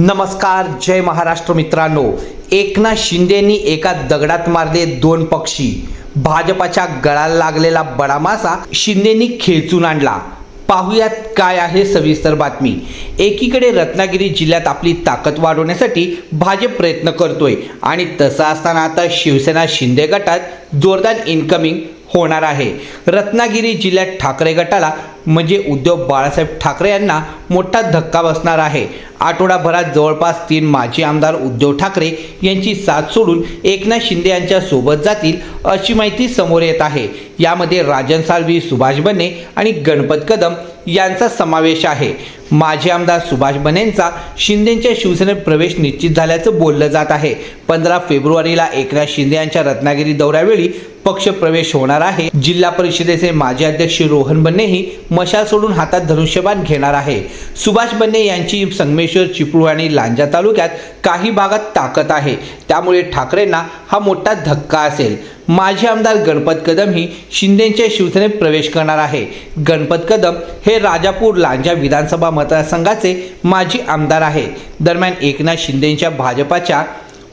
नमस्कार जय महाराष्ट्र मित्रांनो. एकनाथ शिंदेनी एका दगडात मारले दोन पक्षी. भाजपाच्या गळाला लागलेला बडा मासा शिंदेनी खेचून आणला. पाहुयात काय आहे सविस्तर बातमी. एकीकडे रत्नागिरी जिल्ह्यात आपली ताकद वाढवण्यासाठी भाजप प्रयत्न करतोय आणि तसं असताना आता शिवसेना शिंदे गटात जोरदार इन्कमिंग होणार आहे. रत्नागिरी जिल्ह्यात ठाकरे गटाला म्हणजे उद्धव बाळासाहेब ठाकरे यांना मोठा धक्का बसणार आहे. आठवडाभरात जवळपास तीन माजी आमदार उद्धव ठाकरे यांची साथ सोडून एकनाथ शिंदे यांच्या सोबत जातील अशी माहिती समोर येत आहे. यामध्ये राजन साळवी सुभाष बने आणि गणपत कदम यांचा समावेश आहे. माजी आमदार सुभाष बनेंचा शिंदेच्या शिवसेनेत प्रवेश निश्चित झाल्याचं बोललं जात आहे. पंधरा फेब्रुवारीला एकनाथ शिंदे यांच्या रत्नागिरी दौऱ्यावेळी पक्ष प्रवेश होणार आहे. जिल्हा परिषदेचे माजी अध्यक्ष रोहन बन्नेही मशाल सोडून हातात धनुष्यबाण घेणार आहे. सुभाष बन्ने यांची संगमेश्वर चिपळू आणि लांजा तालुक्यात काही भागात ताकद आहे. त्यामुळे ठाकरेंना हा मोठा धक्का असेल. माजी आमदार गणपत कदम ही शिंदेच्या शिवसेनेत प्रवेश करणार आहे. गणपत कदम हे राजापूर लांजा विधानसभा मतदारसंघाचे माजी आमदार आहे दरम्यान एकनाथ शिंदेच्या भाजपाच्या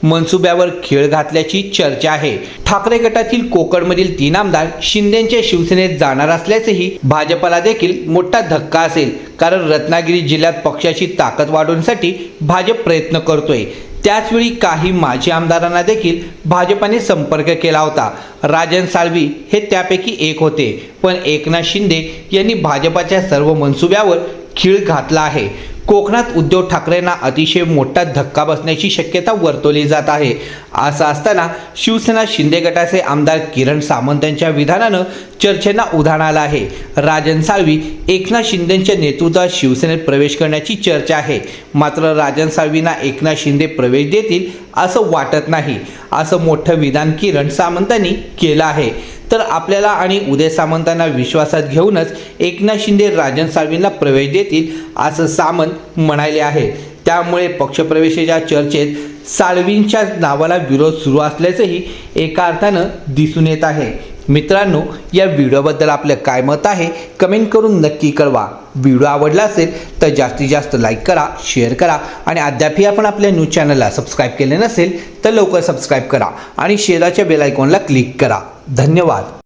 मनसुब्यावर खेळ घातल्याची चर्चा आहे. ठाकरे गटातील कोकणमधील तीन आमदार शिंदेच्या शिवसेनेत जाणार असल्याचेही भाजपला देखील मोठा धक्का असेल. कारण रत्नागिरी जिल्ह्यात पक्षाची ताकद वाढवण्यासाठी भाजप प्रयत्न करतोय. त्याचवेळी काही माजी आमदारांना देखील भाजपाने संपर्क केला होता. राजन साळवी हे त्यापैकी एक होते. पण एकनाथ शिंदे यांनी भाजपाच्या सर्व मनसुब्यावर खीळ घातला आहे. कोकणात उद्धव ठाकरेंना अतिशय मोठा धक्का बसण्याची शक्यता वर्तवली जात आहे. असं असताना शिवसेना शिंदे गटाचे आमदार किरण सामंत यांच्या विधानानं चर्चेना उधाण आलं आहे. राजन साळवी एकनाथ शिंदेच्या नेतृत्वात शिवसेनेत प्रवेश करण्याची चर्चा आहे. मात्र राजन साळवींना एकनाथ शिंदे प्रवेश देतील असं वाटत नाही. असं मोठं विधान किरण सामंतांनी केलं आहे. तर आपल्याला आणि उदय सामंतांना विश्वासात घेऊनच एकनाथ शिंदे राजन साळवींना प्रवेश देतील असं सामंत म्हणाले आहे. त्यामुळे पक्षप्रवेशाच्या चर्चेत साळवींच्या नावाला विरोध सुरू असल्याचंही एका अर्थानं दिसून येत आहे. मित्रांनो या व्हिडिओबद्दल आपलं काय मत आहे? कमेंट करून नक्की कळवा. व्हिडिओ आवडला असेल तर जास्तीत जास्त लाईक करा शेअर करा आणि अद्यापही आपण आपल्या न्यूज चॅनलला सबस्क्राईब केले नसेल तर लवकर सबस्क्राईब करा आणि शेजारच्या बेल आयकॉनला क्लिक करा. धन्यवाद.